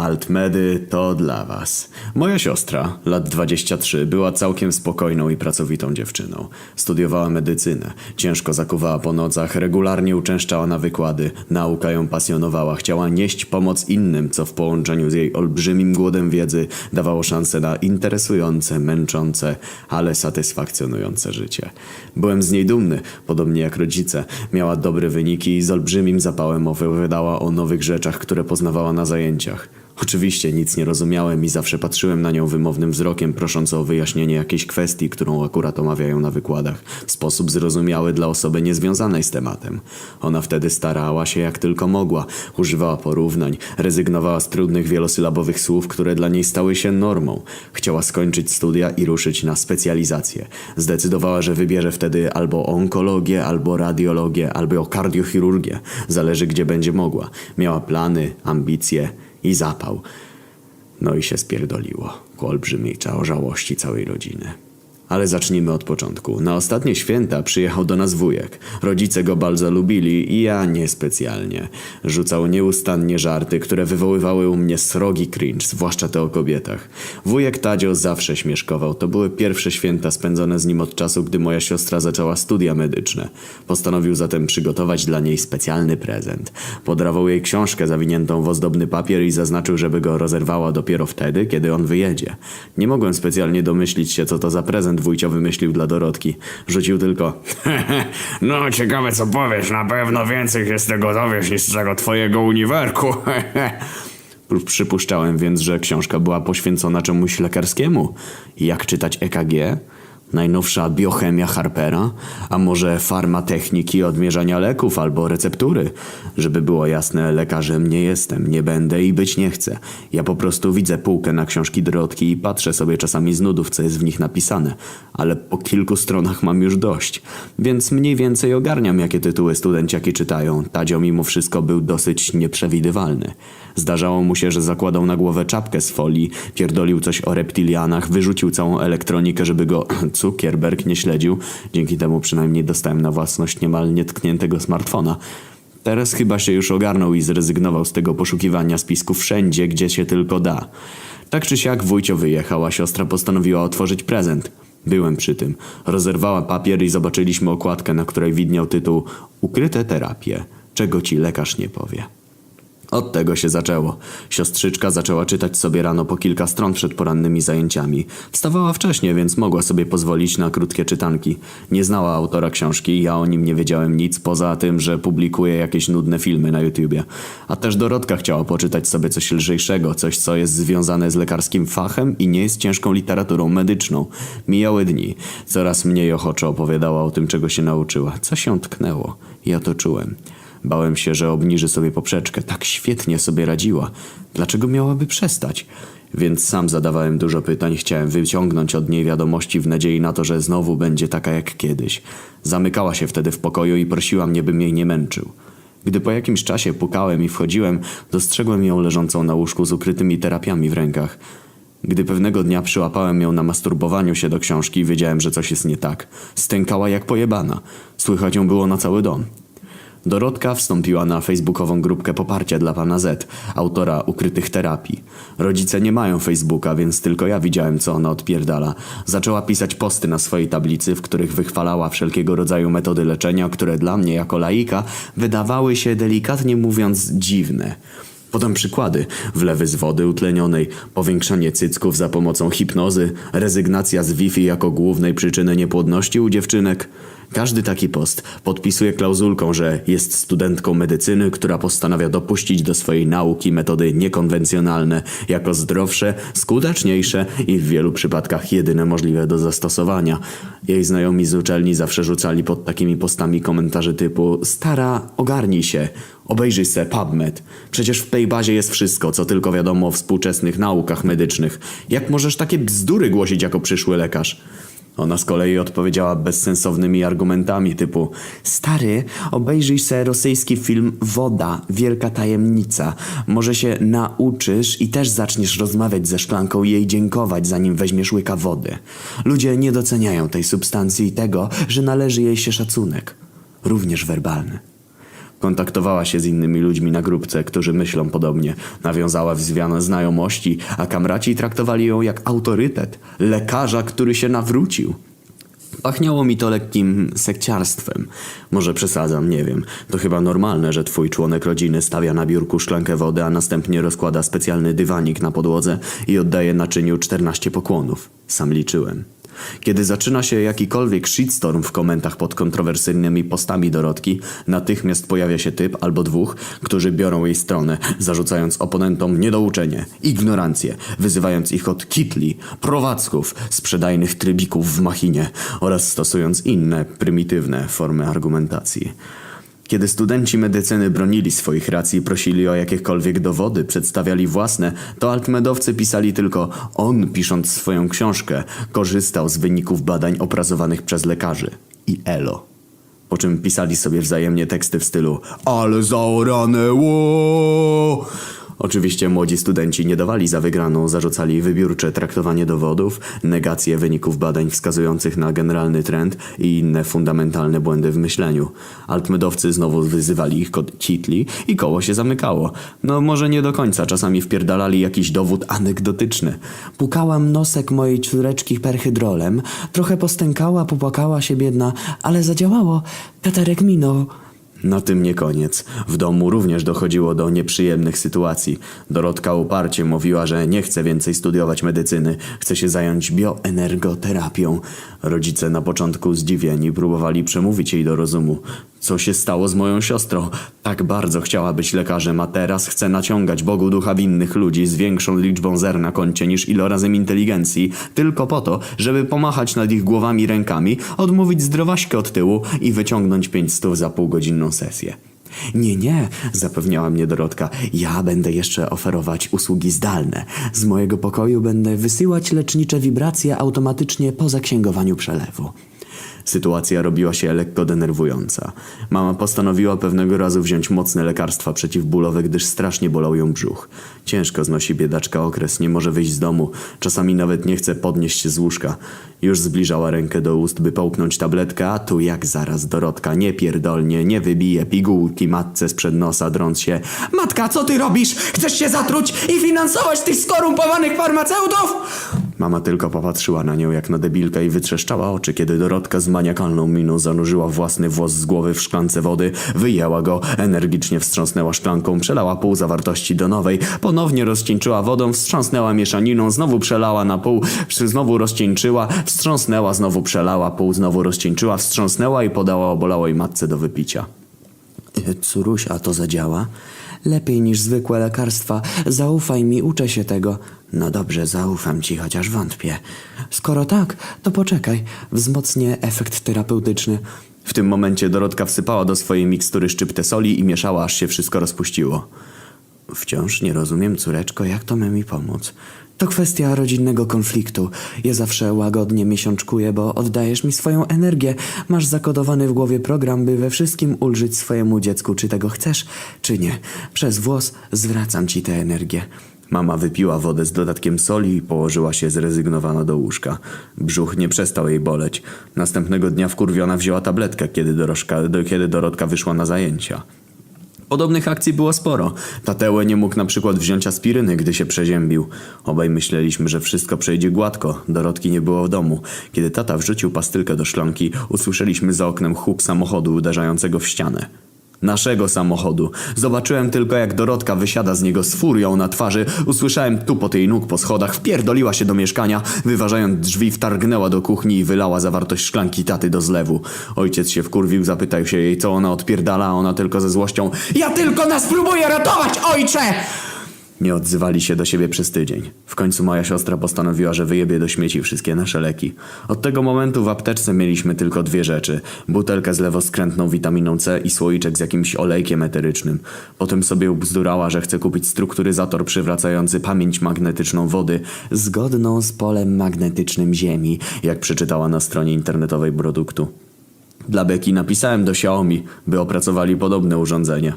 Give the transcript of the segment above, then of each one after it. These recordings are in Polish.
Altmedy to dla was. Moja siostra, lat 23, była całkiem spokojną i pracowitą dziewczyną. Studiowała medycynę, ciężko zakuwała po nocach, regularnie uczęszczała na wykłady, nauka ją pasjonowała, chciała nieść pomoc innym, co w połączeniu z jej olbrzymim głodem wiedzy dawało szansę na interesujące, męczące, ale satysfakcjonujące życie. Byłem z niej dumny, podobnie jak rodzice. Miała dobre wyniki i z olbrzymim zapałem opowiadała o nowych rzeczach, które poznawała na zajęciach. Oczywiście nic nie rozumiałem i zawsze patrzyłem na nią wymownym wzrokiem, prosząc o wyjaśnienie jakiejś kwestii, którą akurat omawiają na wykładach, w sposób zrozumiały dla osoby niezwiązanej z tematem. Ona wtedy starała się jak tylko mogła, używała porównań, rezygnowała z trudnych wielosylabowych słów, które dla niej stały się normą. Chciała skończyć studia i ruszyć na specjalizację. Zdecydowała, że wybierze wtedy albo onkologię, albo radiologię, albo kardiochirurgię. Zależy gdzie będzie mogła. Miała plany, ambicje i zapał. No i się spierdoliło ku olbrzymiej żałości całej rodziny. Ale zacznijmy od początku. Na ostatnie święta przyjechał do nas wujek. Rodzice go bardzo lubili i ja niespecjalnie. Rzucał nieustannie żarty, które wywoływały u mnie srogi cringe, zwłaszcza te o kobietach. Wujek Tadzio zawsze śmieszkował. To były pierwsze święta spędzone z nim od czasu, gdy moja siostra zaczęła studia medyczne. Postanowił zatem przygotować dla niej specjalny prezent. Podarował jej książkę zawiniętą w ozdobny papier i zaznaczył, żeby go rozerwała dopiero wtedy, kiedy on wyjedzie. Nie mogłem specjalnie domyślić się, co to za prezent wujcio wymyślił dla Dorotki. Rzucił tylko No, ciekawe co powiesz, na pewno więcej się z tego dowiesz niż z tego twojego uniwerku. Przypuszczałem więc, że książka była poświęcona czemuś lekarskiemu. Jak czytać EKG? Najnowsza biochemia Harpera? A może farmatechniki odmierzania leków albo receptury? Żeby było jasne, lekarzem nie jestem, nie będę i być nie chcę. Ja po prostu widzę półkę na książki Dorotki i patrzę sobie czasami z nudów, co jest w nich napisane. Ale po kilku stronach mam już dość. Więc mniej więcej ogarniam, jakie tytuły studenciaki czytają. Tadzio mimo wszystko był dosyć nieprzewidywalny. Zdarzało mu się, że zakładał na głowę czapkę z folii, pierdolił coś o reptilianach, wyrzucił całą elektronikę, żeby go cukierberg nie śledził. Dzięki temu przynajmniej dostałem na własność niemal nietkniętego smartfona. Teraz chyba się już ogarnął i zrezygnował z tego poszukiwania spisków wszędzie, gdzie się tylko da. Tak czy siak wujcio wyjechał, a siostra postanowiła otworzyć prezent. Byłem przy tym. Rozerwała papier i zobaczyliśmy okładkę, na której widniał tytuł Ukryte terapie. Czego ci lekarz nie powie. Od tego się zaczęło. Siostrzyczka zaczęła czytać sobie rano po kilka stron przed porannymi zajęciami. Wstawała wcześnie, więc mogła sobie pozwolić na krótkie czytanki. Nie znała autora książki, ja o nim nie wiedziałem nic, poza tym, że publikuje jakieś nudne filmy na YouTubie. A też Dorotka chciała poczytać sobie coś lżejszego, coś co jest związane z lekarskim fachem i nie jest ciężką literaturą medyczną. Mijały dni. Coraz mniej ochoczo opowiadała o tym, czego się nauczyła. Co się tknęło? Ja to czułem. Bałem się, że obniży sobie poprzeczkę. Tak świetnie sobie radziła. Dlaczego miałaby przestać? Więc sam zadawałem dużo pytań, chciałem wyciągnąć od niej wiadomości w nadziei na to, że znowu będzie taka jak kiedyś. Zamykała się wtedy w pokoju i prosiła mnie, bym jej nie męczył. Gdy po jakimś czasie pukałem i wchodziłem, dostrzegłem ją leżącą na łóżku z ukrytymi terapiami w rękach. Gdy pewnego dnia przyłapałem ją na masturbowaniu się do książki, wiedziałem, że coś jest nie tak. Stękała jak pojebana. Słychać ją było na cały dom. Dorotka wstąpiła na facebookową grupkę poparcia dla pana Z, autora ukrytych terapii. Rodzice nie mają Facebooka, więc tylko ja widziałem, co ona odpierdala. Zaczęła pisać posty na swojej tablicy, w których wychwalała wszelkiego rodzaju metody leczenia, które dla mnie jako laika wydawały się delikatnie mówiąc dziwne. Podam przykłady. Wlewy z wody utlenionej, powiększanie cycków za pomocą hipnozy, rezygnacja z Wi-Fi jako głównej przyczyny niepłodności u dziewczynek. Każdy taki post podpisuje klauzulką, że jest studentką medycyny, która postanawia dopuścić do swojej nauki metody niekonwencjonalne, jako zdrowsze, skuteczniejsze i w wielu przypadkach jedyne możliwe do zastosowania. Jej znajomi z uczelni zawsze rzucali pod takimi postami komentarze typu Stara, ogarnij się, obejrzyj se PubMed. Przecież w tej bazie jest wszystko, co tylko wiadomo o współczesnych naukach medycznych. Jak możesz takie bzdury głosić jako przyszły lekarz? Ona z kolei odpowiedziała bezsensownymi argumentami typu Stary, obejrzyj se rosyjski film Woda, Wielka Tajemnica. Może się nauczysz i też zaczniesz rozmawiać ze szklanką i jej dziękować, zanim weźmiesz łyka wody. Ludzie nie doceniają tej substancji i tego, że należy jej się szacunek. Również werbalny. Kontaktowała się z innymi ludźmi na grupce, którzy myślą podobnie. Nawiązała wzwiane znajomości, a kamraci traktowali ją jak autorytet, lekarza, który się nawrócił. Pachniało mi to lekkim sekciarstwem. Może przesadzam, nie wiem. To chyba normalne, że twój członek rodziny stawia na biurku szklankę wody, a następnie rozkłada specjalny dywanik na podłodze i oddaje naczyniu 14 pokłonów. Sam liczyłem. Kiedy zaczyna się jakikolwiek shitstorm w komentach pod kontrowersyjnymi postami Dorotki, natychmiast pojawia się typ albo dwóch, którzy biorą jej stronę, zarzucając oponentom niedouczenie, ignorancję, wyzywając ich od kitli, prowadzków, sprzedajnych trybików w machinie oraz stosując inne, prymitywne formy argumentacji. Kiedy studenci medycyny bronili swoich racji prosili o jakiekolwiek dowody, przedstawiali własne, to altmedowcy pisali tylko on, pisząc swoją książkę, korzystał z wyników badań opracowanych przez lekarzy. I elo. Po czym pisali sobie wzajemnie teksty w stylu Ale zaorane, ło! Oczywiście młodzi studenci nie dawali za wygraną, zarzucali wybiórcze traktowanie dowodów, negację wyników badań wskazujących na generalny trend i inne fundamentalne błędy w myśleniu. Altmedowcy znowu wyzywali ich kod kitli i koło się zamykało. No może nie do końca, czasami wpierdalali jakiś dowód anegdotyczny. Pukałam nosek mojej córeczki perhydrolem, trochę postękała, popłakała się biedna, ale zadziałało. Peterek minął. Na tym nie koniec. W domu również dochodziło do nieprzyjemnych sytuacji. Dorotka uparcie mówiła, że nie chce więcej studiować medycyny, chce się zająć bioenergoterapią. Rodzice na początku zdziwieni próbowali przemówić jej do rozumu. Co się stało z moją siostrą? Tak bardzo chciała być lekarzem, a teraz chce naciągać Bogu ducha winnych ludzi z większą liczbą zer na koncie niż ilorazem inteligencji, tylko po to, żeby pomachać nad ich głowami rękami, odmówić zdrowaśkę od tyłu i wyciągnąć pięć stów za półgodzinną sesję. Nie, nie, zapewniała mnie Dorotka. Ja będę jeszcze oferować usługi zdalne. Z mojego pokoju będę wysyłać lecznicze wibracje automatycznie po zaksięgowaniu przelewu. Sytuacja robiła się lekko denerwująca. Mama postanowiła pewnego razu wziąć mocne lekarstwa przeciwbólowe, gdyż strasznie bolał ją brzuch. Ciężko znosi biedaczka okres, nie może wyjść z domu, czasami nawet nie chce podnieść się z łóżka. Już zbliżała rękę do ust, by połknąć tabletkę, a tu jak zaraz Dorotka nie pierdolnie, nie wybije pigułki matce sprzed nosa, drąc się. Matka, co ty robisz? Chcesz się zatruć i finansować tych skorumpowanych farmaceutów? Mama tylko popatrzyła na nią jak na debilkę i wytrzeszczała oczy, kiedy Dorotka z maniakalną miną zanurzyła własny włos z głowy w szklance wody, wyjęła go, energicznie wstrząsnęła szklanką, przelała pół zawartości do nowej, ponownie rozcieńczyła wodą, wstrząsnęła mieszaniną, znowu przelała na pół, znowu rozcieńczyła, wstrząsnęła, znowu przelała pół, znowu rozcieńczyła, wstrząsnęła i podała obolałej matce do wypicia. Córusia, to zadziała? Lepiej niż zwykłe lekarstwa. Zaufaj mi, uczę się tego. No dobrze, zaufam ci, chociaż wątpię. Skoro tak, to poczekaj. Wzmocnię efekt terapeutyczny. W tym momencie Dorotka wsypała do swojej mikstury szczyptę soli i mieszała, aż się wszystko rozpuściło. Wciąż nie rozumiem, córeczko, jak to ma mi pomóc. To kwestia rodzinnego konfliktu. Ja zawsze łagodnie miesiączkuję, bo oddajesz mi swoją energię. Masz zakodowany w głowie program, by we wszystkim ulżyć swojemu dziecku, czy tego chcesz, czy nie. Przez włos zwracam ci tę energię. Mama wypiła wodę z dodatkiem soli i położyła się zrezygnowana do łóżka. Brzuch nie przestał jej boleć. Następnego dnia wkurwiona wzięła tabletkę, kiedy, Dorożka, do, kiedy Dorotka wyszła na zajęcia. Podobnych akcji było sporo. Tatełę nie mógł na przykład wziąć aspiryny, gdy się przeziębił. Obaj myśleliśmy, że wszystko przejdzie gładko. Dorotki nie było w domu. Kiedy tata wrzucił pastylkę do szklanki, usłyszeliśmy za oknem huk samochodu uderzającego w ścianę. Naszego samochodu. Zobaczyłem tylko, jak Dorotka wysiada z niego z furią na twarzy. Usłyszałem tupot jej nóg po schodach, wpierdoliła się do mieszkania, wyważając drzwi, wtargnęła do kuchni i wylała zawartość szklanki taty do zlewu. Ojciec się wkurwił, zapytał się jej, co ona odpierdala, a ona tylko ze złością Ja tylko nas próbuję ratować, ojcze! Nie odzywali się do siebie przez tydzień. W końcu moja siostra postanowiła, że wyjebie do śmieci wszystkie nasze leki. Od tego momentu w apteczce mieliśmy tylko dwie rzeczy. Butelkę z lewoskrętną witaminą C i słoiczek z jakimś olejkiem eterycznym. Potem sobie ubzdurała, że chce kupić strukturyzator przywracający pamięć magnetyczną wody, zgodną z polem magnetycznym Ziemi, jak przeczytała na stronie internetowej produktu. Dla Beki napisałem do Xiaomi, by opracowali podobne urządzenie.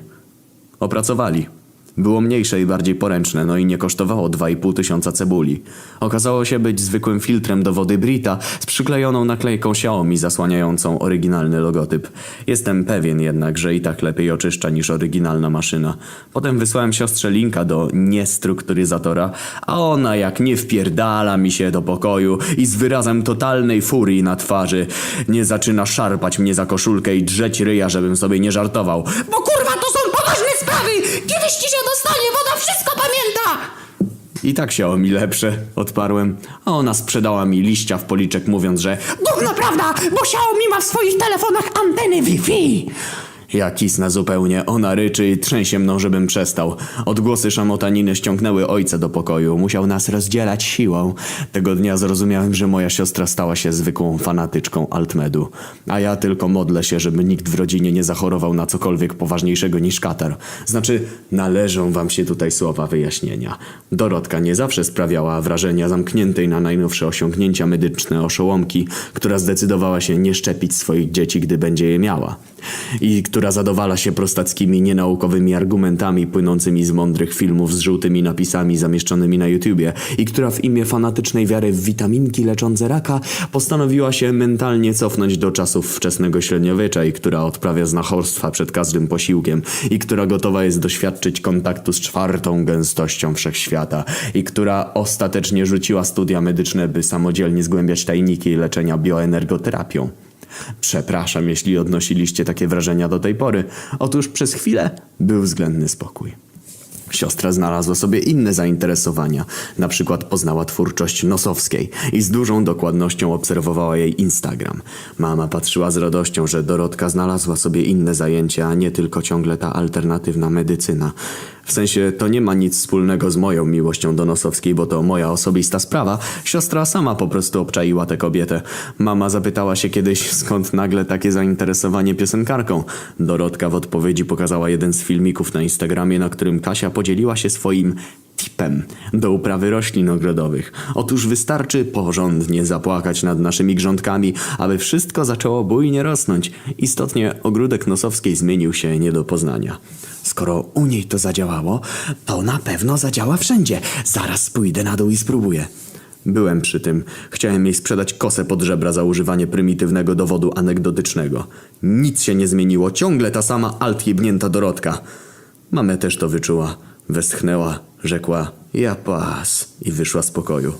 Opracowali. Było mniejsze i bardziej poręczne, no i nie kosztowało 2,5 tysiąca cebuli. Okazało się być zwykłym filtrem do wody Brita z przyklejoną naklejką Xiaomi zasłaniającą oryginalny logotyp. Jestem pewien jednak, że i tak lepiej oczyszcza niż oryginalna maszyna. Potem wysłałem siostrze linka do niestrukturyzatora, a ona jak nie wpierdala mi się do pokoju i z wyrazem totalnej furii na twarzy nie zaczyna szarpać mnie za koszulkę i drzeć ryja, żebym sobie nie żartował. Bo kurwa to są poważne sprawy! Kiedyś ci się dostanie, bo ona wszystko pamięta! I tak Xiaomi lepsze, odparłem, a ona sprzedała mi liścia w policzek mówiąc, że Gówno prawda, bo Xiaomi ma w swoich telefonach anteny Wi-Fi! Ja kisnę zupełnie, ona ryczy i trzęsie mną, żebym przestał. Odgłosy szamotaniny ściągnęły ojca do pokoju. Musiał nas rozdzielać siłą. Tego dnia zrozumiałem, że moja siostra stała się zwykłą fanatyczką Altmedu. A ja tylko modlę się, żeby nikt w rodzinie nie zachorował na cokolwiek poważniejszego niż katar. Znaczy, należą wam się tutaj słowa wyjaśnienia. Dorotka nie zawsze sprawiała wrażenia zamkniętej na najnowsze osiągnięcia medyczne oszołomki, która zdecydowała się nie szczepić swoich dzieci, gdy będzie je miała. I która zadowala się prostackimi, nienaukowymi argumentami płynącymi z mądrych filmów z żółtymi napisami zamieszczonymi na YouTubie i która w imię fanatycznej wiary w witaminki leczące raka postanowiła się mentalnie cofnąć do czasów wczesnego średniowiecza i która odprawia znachorstwa przed każdym posiłkiem i która gotowa jest doświadczyć kontaktu z czwartą gęstością wszechświata i która ostatecznie rzuciła studia medyczne, by samodzielnie zgłębiać tajniki leczenia bioenergoterapią. Przepraszam, jeśli odnosiliście takie wrażenia do tej pory. Otóż przez chwilę był względny spokój. Siostra znalazła sobie inne zainteresowania. Na przykład poznała twórczość Nosowskiej i z dużą dokładnością obserwowała jej Instagram. Mama patrzyła z radością, że Dorotka znalazła sobie inne zajęcia, a nie tylko ciągle ta alternatywna medycyna. W sensie to nie ma nic wspólnego z moją miłością do Nosowskiej, bo to moja osobista sprawa. Siostra sama po prostu obczaiła tę kobietę. Mama zapytała się kiedyś, skąd nagle takie zainteresowanie piosenkarką. Dorotka w odpowiedzi pokazała jeden z filmików na Instagramie, na którym Kasia podzieliła się swoim tipem do uprawy roślin ogrodowych. Otóż wystarczy porządnie zapłakać nad naszymi grządkami, aby wszystko zaczęło bujnie rosnąć. Istotnie ogródek Nosowskiej zmienił się nie do poznania. Skoro u niej to zadziałało, to na pewno zadziała wszędzie. Zaraz pójdę na dół i spróbuję. Byłem przy tym. Chciałem jej sprzedać kosę pod żebra za używanie prymitywnego dowodu anegdotycznego. Nic się nie zmieniło, ciągle ta sama altjebnięta Dorotka. Mamę też to wyczuła. Westchnęła, rzekła ja pas i wyszła z pokoju.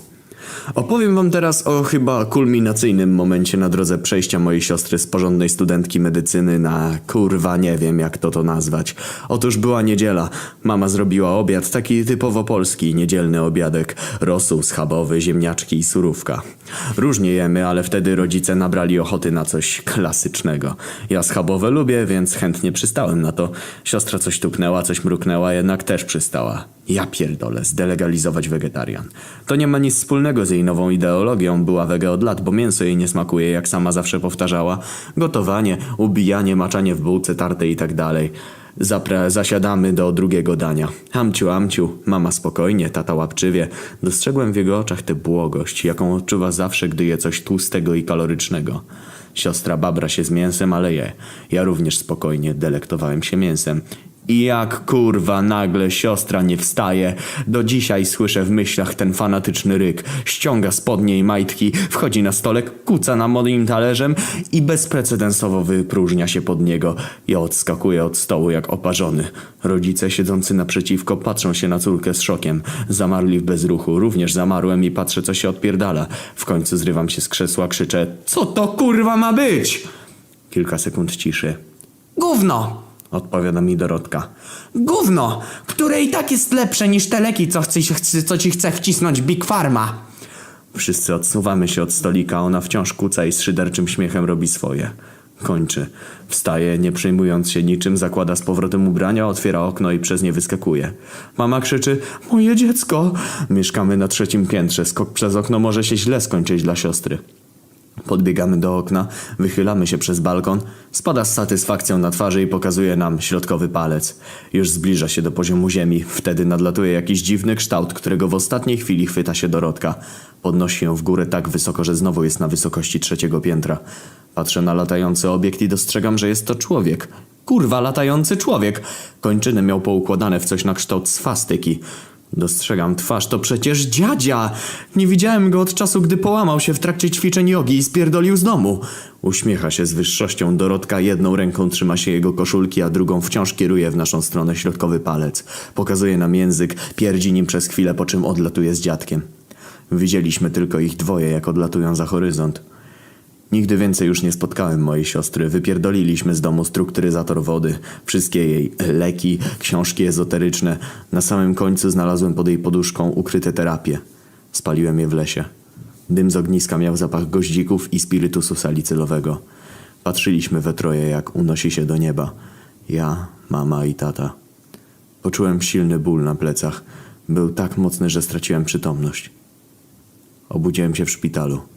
Opowiem wam teraz o chyba kulminacyjnym momencie na drodze przejścia mojej siostry z porządnej studentki medycyny na kurwa nie wiem jak to to nazwać. Otóż była niedziela. Mama zrobiła obiad taki typowo polski, niedzielny obiadek. Rosół schabowy, ziemniaczki i surówka. Różnie jemy, ale wtedy rodzice nabrali ochoty na coś klasycznego. Ja schabowe lubię, więc chętnie przystałem na to. Siostra coś tupnęła, coś mruknęła, jednak też przystała. Ja pierdolę, zdelegalizować wegetarian. To nie ma nic wspólnego z jej nową ideologią, była wege od lat, bo mięso jej nie smakuje, jak sama zawsze powtarzała. Gotowanie, ubijanie, maczanie w bułce tartej i tak dalej. Zapra- zasiadamy do drugiego dania. Amciu, amciu, mama spokojnie, tata łapczywie. Dostrzegłem w jego oczach tę błogość, jaką odczuwa zawsze, gdy je coś tłustego i kalorycznego. Siostra babra się z mięsem, ale je. Ja również spokojnie delektowałem się mięsem. I jak kurwa nagle siostra nie wstaje, do dzisiaj słyszę w myślach ten fanatyczny ryk. Ściąga spodnie i majtki, wchodzi na stolek, kuca na moim talerzem i bezprecedensowo wypróżnia się pod niego. Ja odskakuję od stołu jak oparzony. Rodzice siedzący naprzeciwko patrzą się na córkę z szokiem. Zamarli w bezruchu, również zamarłem i patrzę co się odpierdala. W końcu zrywam się z krzesła, krzyczę Co to kurwa ma być? Kilka sekund ciszy. Gówno! Odpowiada mi Dorotka. Gówno! Które i tak jest lepsze niż te leki, co, chce, co ci chce wcisnąć Big Pharma. Wszyscy odsuwamy się od stolika, ona wciąż kuca i z szyderczym śmiechem robi swoje. Kończy. Wstaje, nie przejmując się niczym, zakłada z powrotem ubrania, otwiera okno i przez nie wyskakuje. Mama krzyczy, moje dziecko! Mieszkamy na trzecim piętrze, skok przez okno może się źle skończyć dla siostry. Podbiegamy do okna, wychylamy się przez balkon, spada z satysfakcją na twarzy i pokazuje nam środkowy palec. Już zbliża się do poziomu ziemi, wtedy nadlatuje jakiś dziwny kształt, którego w ostatniej chwili chwyta się Dorotka. Podnosi ją w górę tak wysoko, że znowu jest na wysokości trzeciego piętra. Patrzę na latający obiekt i dostrzegam, że jest to człowiek. Kurwa, latający człowiek. Kończyny miał poukładane w coś na kształt swastyki. Dostrzegam twarz, to przecież dziadzia! Nie widziałem go od czasu, gdy połamał się w trakcie ćwiczeń jogi i spierdolił z domu. Uśmiecha się z wyższością Dorotka, jedną ręką trzyma się jego koszulki, a drugą wciąż kieruje w naszą stronę środkowy palec. Pokazuje nam język, pierdzi nim przez chwilę, po czym odlatuje z dziadkiem. Widzieliśmy tylko ich dwoje, jak odlatują za horyzont. Nigdy więcej już nie spotkałem mojej siostry. Wypierdoliliśmy z domu strukturyzator wody, wszystkie jej leki, książki ezoteryczne. Na samym końcu znalazłem pod jej poduszką ukryte terapie. Spaliłem je w lesie. Dym z ogniska miał zapach goździków i spirytusu salicylowego. Patrzyliśmy we troje, jak unosi się do nieba. Ja, mama i tata. Poczułem silny ból na plecach. Był tak mocny, że straciłem przytomność. Obudziłem się w szpitalu.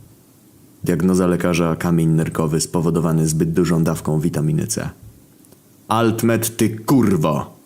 Diagnoza lekarza kamień nerkowy spowodowany zbyt dużą dawką witaminy C. Altmet ty kurwo!